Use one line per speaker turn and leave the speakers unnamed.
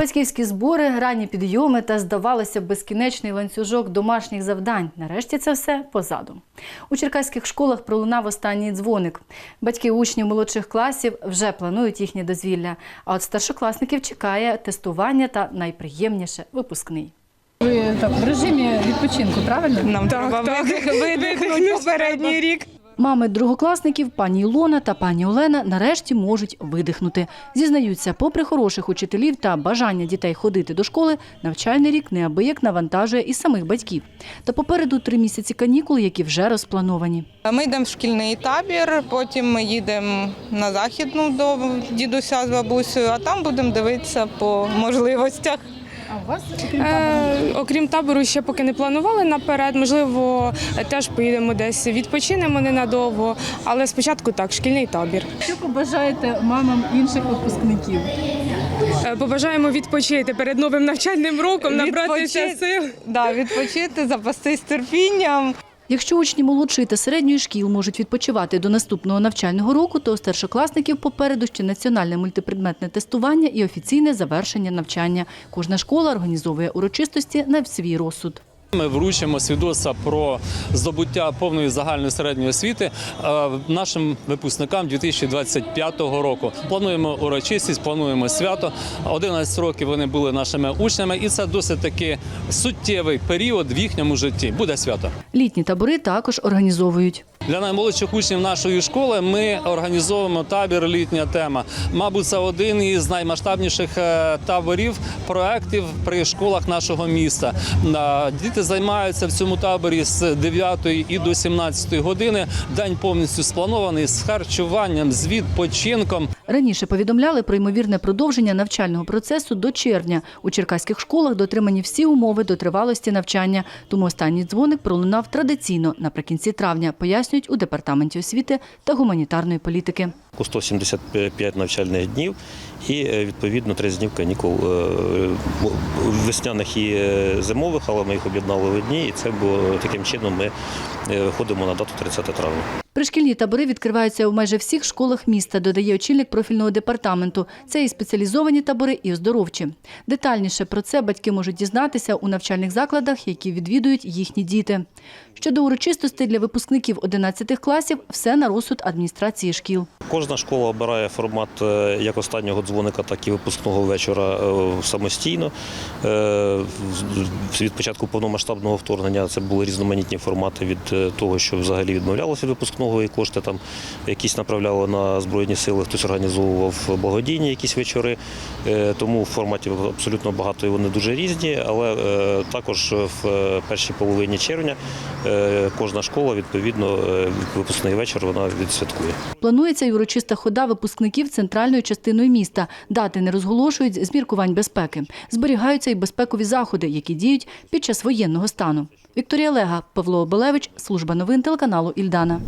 Батьківські збори, ранні підйоми та, здавалося, безкінечний ланцюжок домашніх завдань. Нарешті це все позаду. У черкаських школах пролунав останній дзвоник. Батьки учнів молодших класів вже планують їхнє дозвілля. А от старшокласників чекає тестування та найприємніше випускний.
Ви так в режимі відпочинку, правильно?
Нам треба видих- видихнути попередній рік.
Мами другокласників, пані Ілона та пані Олена, нарешті можуть видихнути. Зізнаються, попри хороших учителів та бажання дітей ходити до школи, навчальний рік неабияк навантажує і самих батьків. Та попереду три місяці канікул, які вже розплановані.
Ми йдемо в шкільний табір, потім ми їдемо на західну до дідуся з бабусею, а там будемо дивитися по можливостях.
А у вас
Е, окрім табору, ще поки не планували наперед. Можливо, теж поїдемо десь відпочинемо ненадовго, але спочатку так, шкільний табір.
що побажаєте мамам інших випускників?
Е, побажаємо відпочити перед новим навчальним роком, набратися
Відпочи-
сил.
Да, відпочити, запастись терпінням.
Якщо учні молодшої та середньої шкіл можуть відпочивати до наступного навчального року, то у старшокласників попереду ще національне мультипредметне тестування і офіційне завершення навчання. Кожна школа організовує урочистості на свій розсуд.
Ми вручимо свідоцтва про здобуття повної загальної середньої освіти е, нашим випускникам 2025 року. Плануємо урочистість, плануємо свято. 11 років вони були нашими учнями, і це досить таки суттєвий період в їхньому житті. Буде свято.
Літні табори також організовують.
Для наймолодших учнів нашої школи ми організовуємо табір Літня тема. Мабуть, це один із наймасштабніших е, таборів проєктів при школах нашого міста. Е, Діти займаються в цьому таборі з 9 і до 17 години. День повністю спланований з харчуванням, з відпочинком.
Раніше повідомляли про ймовірне продовження навчального процесу до червня. У черкаських школах дотримані всі умови до тривалості навчання. Тому останній дзвоник пролунав традиційно наприкінці травня, пояснюють у департаменті освіти та гуманітарної політики.
По 175 навчальних днів і е, відповідно 30 днів канікул е, весняних і е, зимових, але ми їх об'єднали в одні, і це було таким чином. Ми виходимо на дату 30 травня.
Пришкільні табори відкриваються у майже всіх школах міста, додає очільник профільного департаменту. Це і спеціалізовані табори, і оздоровчі. Детальніше про це батьки можуть дізнатися у навчальних закладах, які відвідують їхні діти. Щодо урочистостей для випускників 11 класів, все на розсуд адміністрації шкіл.
Кожна школа обирає формат е, як останнього дзвоника, так і випускного вечора е, самостійно. Е, Від початку повномасштабного вторгнення це були різноманітні формати від того, що взагалі відмовлялося від випускного і кошти там якісь направляли на збройні сили, хтось організовував благодійні якісь вечори. Тому форматів абсолютно багато і вони дуже різні. Але також в першій половині червня кожна школа відповідно випускний вечір вона відсвяткує.
Планується й урочиста хода випускників центральною частиною міста. Дати не розголошують з міркувань безпеки. Зберігаються й безпекові заходи, які діють під час воєнного стану. Вікторія Лега, Павло Обелевич, служба новин телеканалу Ільдана.